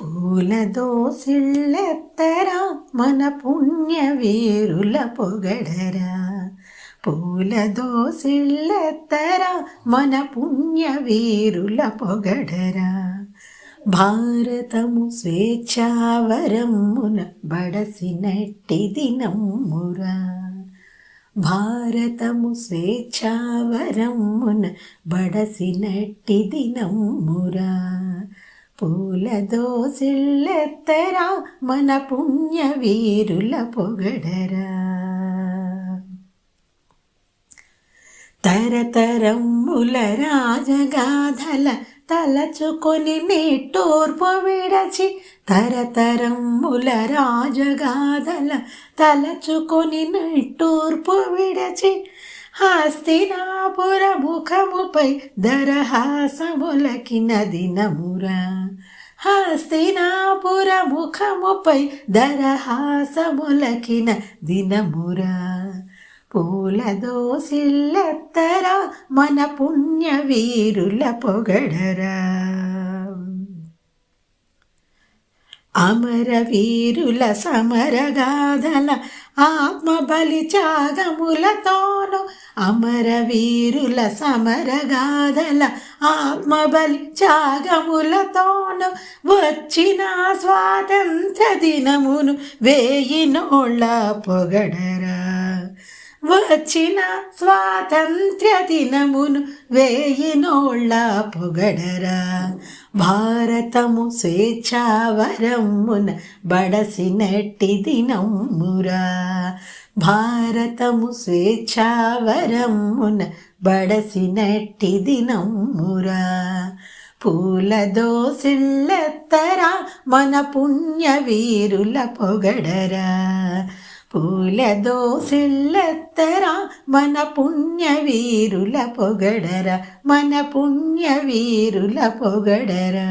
పూల దోసిళ్ళెత్తరా మన పుణ్య వీరుల పొగడరా. పూల దోసిళ్ళెత్తరా మన పుణ్య వీరుల పొగడరా. భారతము స్వేచ్ఛావరమున బడసినట్టి దినమ్మురా భారతము స్వేచ్ఛావరమున బడసినట్టి దినమ్మురా పూల దోసిళ్ళెత్తరా మన పుణ్య వీరుల పొగడరా. తరతరమ్ముల రాజగాథల తలచుకొని నిట్టూర్పు విడచి తరతరమ్ముల రాజగాథల తలచుకొని నిట్టూర్పు విడచి హస్తినాపుర ముఖముపై దరహాసములకిన దినమురా హస్తినాపుర ముఖముపై దరహాసములకిన దినమురా పూల దోసిల్లెత్తరా మన పుణ్య వీరుల పొగడరా. అమర వీరుల సమరగాథల ఆత్మ బలి త్యాగములతోను అమరవీరుల సమరగాథల ఆత్మబలి త్యాగములతోను వచ్చిన స్వాతంత్ర దినమును వేయి నోళ్ళ పొగడరా. వచ్చిన స్వాతంత్ర్య దినమును వేయినోళ్ళ పొగడరా. భారతము స్వేచ్ఛావరమున బడసినట్టి దినమురా భారతము స్వేచ్ఛావరమున బడసినట్టి దినమురా పూల దోసిళ్ళెత్తరా మన పుణ్య వీరుల పొగడరా. పూల దోసిళ్ళెత్తరా మన పుణ్య వీరుల పొగడరా మన పుణ్య వీరుల పొగడరా